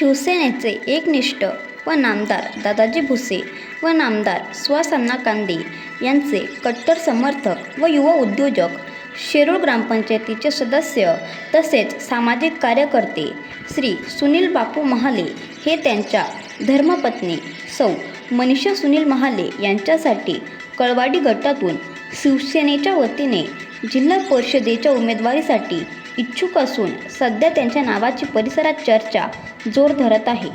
शिवसेनेचे एकनिष्ठ व नामदार दादाजी भुसे व नामदार सुहास कांदे यांचे कट्टर समर्थक व युवा उद्योजक शेरूळ ग्रामपंचायतीचे सदस्य तसेच सामाजिक कार्यकर्ते श्री सुनील बापू महाले हे त्यांच्या धर्मपत्नी सौ मनीषा सुनील महाले यांच्यासाठी कळवाडी गटातून शिवसेनेच्या वतीने जिल्हा परिषदेच्या उमेदवारीसाठी इच्छुक असून सध्या त्यांच्या नावाची परिसरात चर्चा जोर धरत आहे.